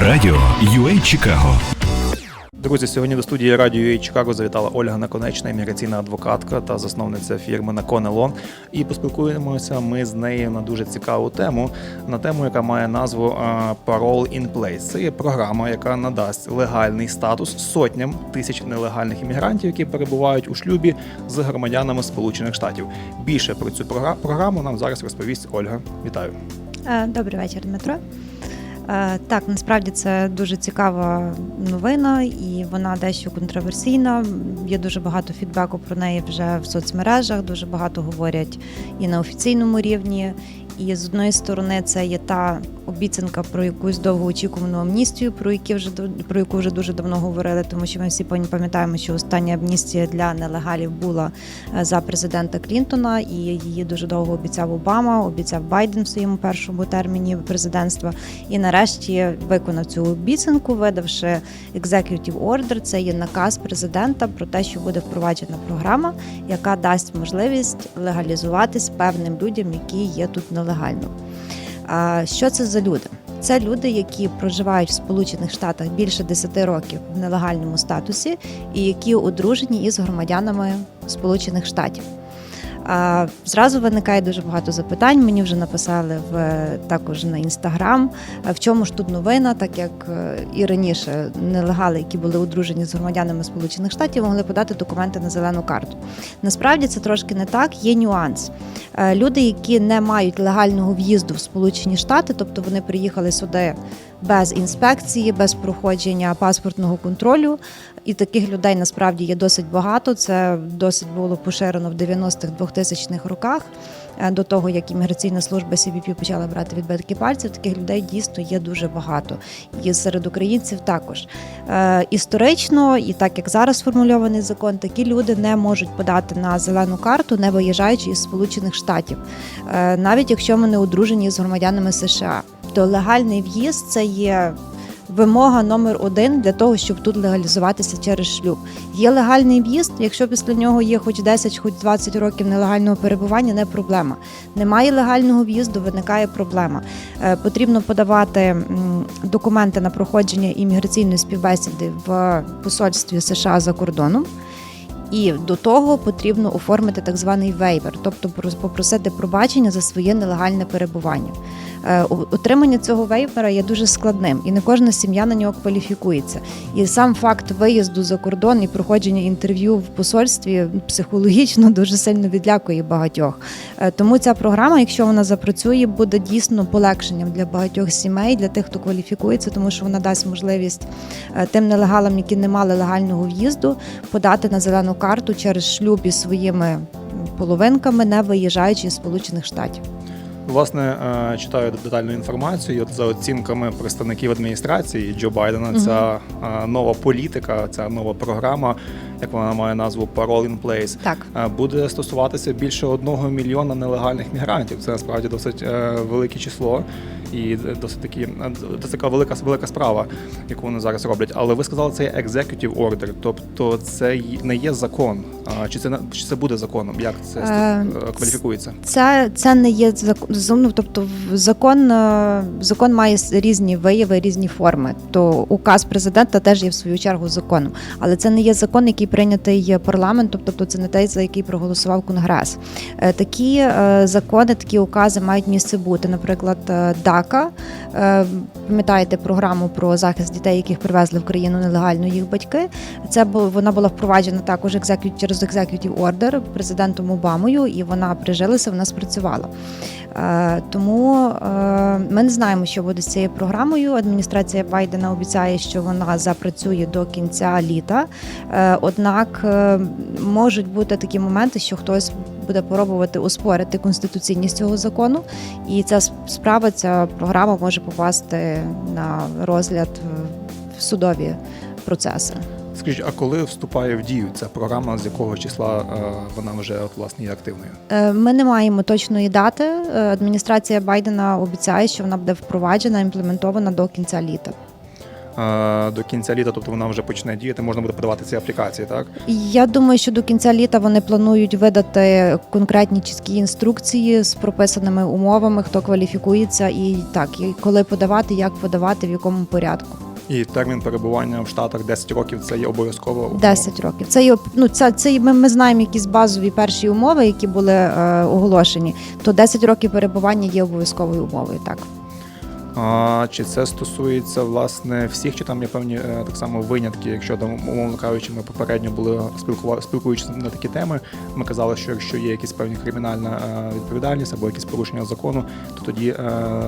Радіо UA Чикаго. Друзі, сьогодні до студії радіо UA Чикаго завітала Ольга Наконечна, імміграційна адвокатка та засновниця фірми Наконело. І поспілкуємося ми з нею на дуже цікаву тему, на тему, яка має назву а, Parole in Place. Це є програма, яка надасть легальний статус сотням тисяч нелегальних іммігрантів, які перебувають у шлюбі з громадянами Сполучених Штатів. Більше про цю програ- програму нам зараз розповість Ольга. Вітаю. Е, Добрий вечір, Дмитро. Е, Так, насправді це дуже цікава новина, і вона дещо контроверсійна. Є дуже багато фідбеку про неї вже в соцмережах, дуже багато говорять і на офіційному рівні. І з одної сторони, це є та обіцянка про якусь довгоочікувану амністію, про які вже про яку вже дуже давно говорили, тому що ми всі пам'ят- пам'ятаємо, що остання амністія для нелегалів була е, за президента Клінтона, і її дуже довго обіцяв Обама, обіцяв Байден в своєму першому терміні президентства. І нарешті виконав цю обіцянку, видавши executive order, Це є наказ президента про те, що буде впроваджена програма, яка дасть можливість легалізуватись певним людям, які є тут нелегально. А що це за люди? Це люди, які проживають в Сполучених Штатах більше 10 років в нелегальному статусі, і які одружені із громадянами Сполучених Штатів. Зразу виникає дуже багато запитань. Мені вже написали в також на інстаграм. В чому ж тут новина, так як е, і раніше нелегали, які були одружені з громадянами Сполучених Штатів, могли подати документи на зелену карту. Насправді це трошки не так. Є нюанс. Е, Люди, які не мають легального в'їзду в Сполучені Штати, тобто вони приїхали сюди без інспекції, без проходження паспортного контролю. І таких людей насправді є досить багато. Це досить було поширено в 90-х 2000-х роках. Е, До того як імміграційна служба CBP почала брати відбитки пальців, таких людей дійсно є дуже багато. І серед українців також Е, історично, і так як зараз сформульований закон, такі люди не можуть подати на зелену карту, не виїжджаючи із Сполучених Штатів, Е, навіть якщо вони одружені з громадянами США. То легальний в'їзд це є вимога номер один для того, щоб тут легалізуватися через шлюб. Є легальний в'їзд, якщо після нього є хоч 10, хоч 20 років нелегального перебування, не проблема. Немає легального в'їзду, виникає проблема. Е, Потрібно подавати документи на проходження імміграційної співбесіди в посольстві США за кордоном. І до того потрібно оформити так званий вейвер, тобто прос- попросити пробачення за своє нелегальне перебування. Е, Отримання цього вейвера є дуже складним, і не кожна сім'я на нього кваліфікується. І сам факт виїзду за кордон і проходження інтерв'ю в посольстві психологічно дуже сильно відлякує багатьох. Е, Тому ця програма, якщо вона запрацює, буде дійсно полегшенням для багатьох сімей, для тих, хто кваліфікується, тому що вона дасть можливість е, тим нелегалам, які не мали легального в'їзду, подати на зелену карту через шлюб із своїми половинками, не виїжджаючи з Сполучених Штатів. Власне, е, читаю детальну інформацію. І От за оцінками представників адміністрації Джо Байдена, ця е, нова політика, ця нова програма, як вона має назву Parole in Place, Так. е, буде стосуватися більше одного мільйона нелегальних мігрантів. Це насправді досить е, велике число і досить такі е, досить така велика велика справа, яку вони зараз роблять. Але ви сказали, це є executive order, тобто це не є закон. Чи це чи це буде законом? Як це Е, кваліфікується? Це, це не є закон. Ну, тобто, закон, закон має різні вияви, різні форми. То указ президента теж є в свою чергу законом. Але це не є закон, який прийнятий парламентом, тобто це не той, за який проголосував Конгрес. Е, Такі е, закони, такі укази мають місце бути. Наприклад, е, ДАКА. Пам'ятаєте програму про захист дітей, яких привезли в країну нелегально їх батьки. Це вона була впроваджена також executive, через executive order президентом Обамою, і вона прижилася, вона спрацювала. Е, Тому е, ми не знаємо, що буде з цією програмою. Адміністрація Байдена обіцяє, що вона запрацює до кінця літа. Е, Однак можуть бути такі моменти, що хтось буде пробувати оспорити конституційність цього закону, і ця справа, ця програма може попасти на розгляд в судові процеси. Скажіть, а коли вступає в дію ця програма, з якого числа е, вона вже от, власне є активною? Е, Ми не маємо точної дати. Е, Адміністрація Байдена обіцяє, що вона буде впроваджена, імплементована до кінця літа. до кінця літа, тобто вона вже почне діяти, можна буде подавати ці аплікації, так? Я думаю, що до кінця літа вони планують видати конкретні чіткі інструкції з прописаними умовами, хто кваліфікується, і так, і коли подавати, як подавати, в якому порядку. І термін перебування в Штатах 10 років це є обов'язково. умова. 10 років. Це є, ну, це, це ми, ми знаємо якісь базові перші умови, які були е, оголошені. То 10 років перебування є обов'язковою умовою. Так. А, чи це стосується власне всіх, чи там є певні е, так само винятки? Якщо там, умовно кажучи, ми попередньо були спілкува- спілкуючись на такі теми, ми казали, що якщо є якісь певні кримінальна е, відповідальність або якісь порушення закону, то тоді е,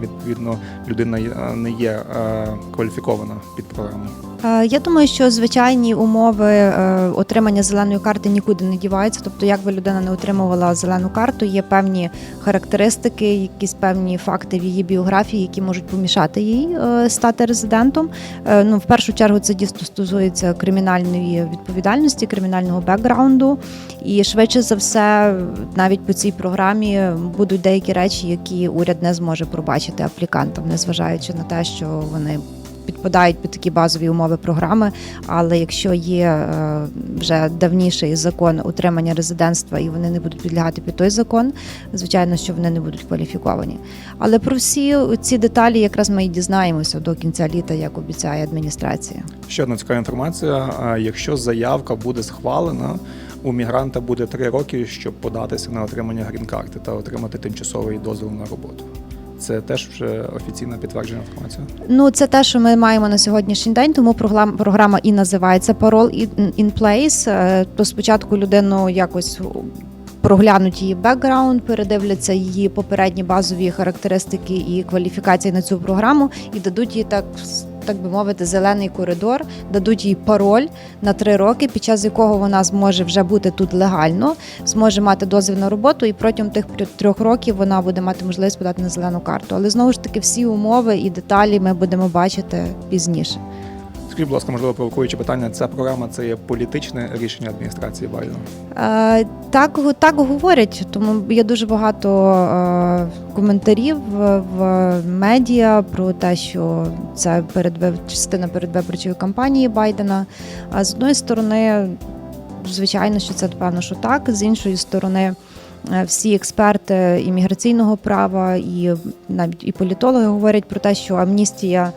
відповідно людина е, не є е, кваліфікована під програму. Е, Я думаю, що звичайні умови е, отримання зеленої карти нікуди не діваються. Тобто, як би людина не отримувала зелену карту, є певні характеристики, якісь певні факти в її біографії, які можуть помішати їй е, стати резидентом. Е, Ну, в першу чергу, це дійсно стосується кримінальної відповідальності, кримінального бекграунду. І швидше за все, навіть по цій програмі будуть деякі речі, які уряд не зможе пробачити аплікантам, незважаючи на те, що вони підпадають під такі базові умови програми. Але якщо є е, вже давніший закон утримання резидентства і вони не будуть підлягати під той закон, звичайно, що вони не будуть кваліфіковані. Але про всі ці деталі якраз ми і дізнаємося до кінця літа, як обіцяє адміністрація. Ще одна цікава інформація: якщо заявка буде схвалена, у мігранта буде три роки, щоб податися на отримання грін-карти та отримати тимчасовий дозвіл на роботу. Це теж вже офіційна підтверджена інформація. Ну, це те, що ми маємо на сьогоднішній день, тому програм- програма і називається Parole in- in Place. Е, То спочатку людину якось проглянуть її бекграунд, передивляться її попередні базові характеристики і кваліфікації на цю програму і дадуть їй так. Так би мовити, зелений коридор, дадуть їй пароль на три роки, під час якого вона зможе вже бути тут легально, зможе мати дозвіл на роботу, і протягом тих трьох років вона буде мати можливість подати на зелену карту. Але знову ж таки, всі умови і деталі ми будемо бачити пізніше. Скажіть, будь ласка, можливо, провокуючи питання, ця програма це є політичне рішення адміністрації Байдена. Е, Так, так говорять, тому є дуже багато е, коментарів в, медіа про те, що це передвиб... частина передвиборчої кампанії Байдена. А з одної сторони, звичайно, що це напевно, що так. З іншої сторони, е, всі експерти імміграційного права і навіть і політологи говорять про те, що амністія.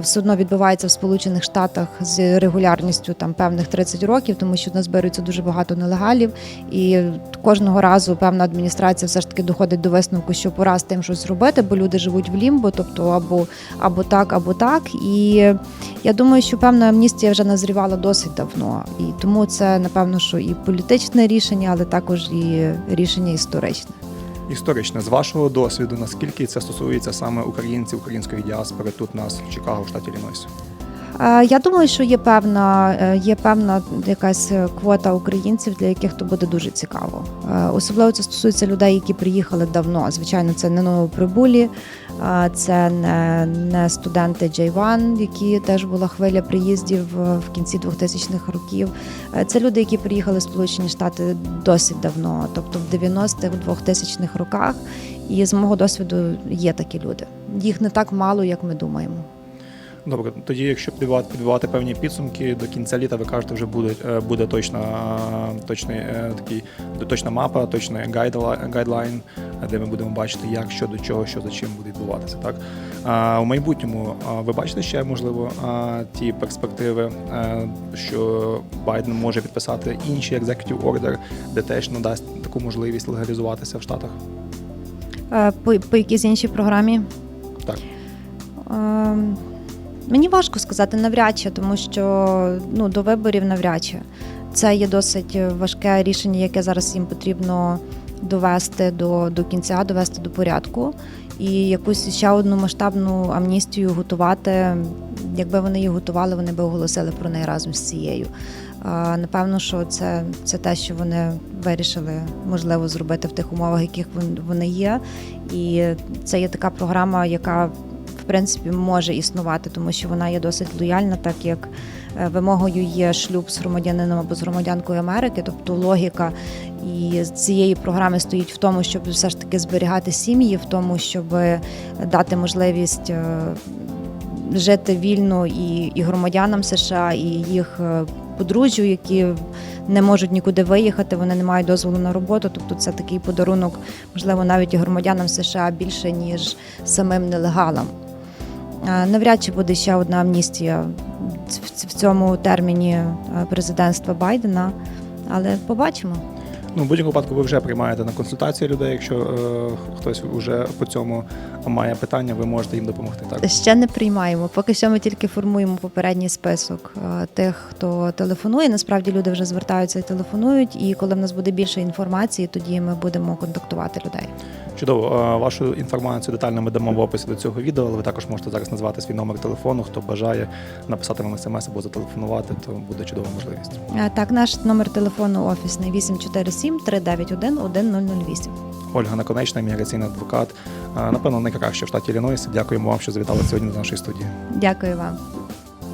Все одно відбувається в Сполучених Штатах з регулярністю там певних 30 років, тому що беруться дуже багато нелегалів, і кожного разу певна адміністрація все ж таки доходить до висновку, що пора з тим щось робити, бо люди живуть в лімбо, тобто або, або так, або так. І я думаю, що певна амністія вже назрівала досить давно, і тому це напевно, що і політичне рішення, але також і рішення історичне. Історично, з вашого досвіду, наскільки це стосується саме українців, української діаспори тут нас в Чикаго, штаті Іллінойс? Е, Я думаю, що є певна, е, є певна якась квота українців, для яких то буде дуже цікаво. Е, Особливо це стосується людей, які приїхали давно. Звичайно, це не новоприбулі, це не, не студенти J1, які теж була хвиля приїздів в кінці 2000-х років. Це люди, які приїхали в Сполучені Штати досить давно, тобто в 90-х, 2000-х роках. І з мого досвіду є такі люди. Їх не так мало, як ми думаємо. Добре, тоді, якщо підбивати, підбивати певні підсумки, до кінця літа ви кажете, вже буде, е, буде точна, точний, е, такий, точна мапа, точний гайдла- гайдлайн, е, де ми будемо бачити, як, що до чого, що за чим буде відбуватися. Так? А, у майбутньому ви бачите ще, можливо, ті перспективи, що Байден може підписати інший executive order, де теж надасть таку можливість легалізуватися в Штатах? По, по якійсь іншій програмі? Так. Ем, Мені важко сказати навряд чи, тому що ну, до виборів навряд чи. Це є досить важке рішення, яке зараз їм потрібно довести до, до кінця, довести до порядку. І якусь ще одну масштабну амністію готувати. Якби вони її готували, вони би оголосили про неї разом з цією. Напевно, що це, це те, що вони вирішили можливо зробити в тих умовах, яких вони є. І це є така програма, яка принципі може існувати, тому що вона є досить лояльна, так як е, вимогою є шлюб з громадянином або з громадянкою Америки, тобто логіка і цієї програми стоїть в тому, щоб все ж таки зберігати сім'ї, в тому, щоб дати можливість. е, жити вільно і, і громадянам США, і їх е, подружжю, які не можуть нікуди виїхати, вони не мають дозволу на роботу. Тобто це такий подарунок, можливо, навіть і громадянам США більше, ніж самим нелегалам. Навряд чи буде ще одна амністія в- в цьому терміні е, президентства Байдена, але побачимо. Ну, в будь-якому випадку ви вже приймаєте на консультації людей. Якщо е, хтось вже по цьому має питання, ви можете їм допомогти. Так Ще не приймаємо. Поки що ми тільки формуємо попередній список е, тих, хто телефонує. Насправді люди вже звертаються і телефонують. І коли в нас буде більше інформації, тоді ми будемо контактувати людей. Чудово. Е, Вашу інформацію детально ми дамо в описі до цього відео, але ви також можете зараз назвати свій номер телефону. Хто бажає написати вам смс або зателефонувати, то буде чудова можливість. Е, Так, наш номер телефону офісний 847 391 1008. Ольга Наконечна, імміграційний адвокат. Е, Напевно, найкраще в штаті Іллінойс. Дякуємо вам, що завітали сьогодні до нашої студії. Дякую вам.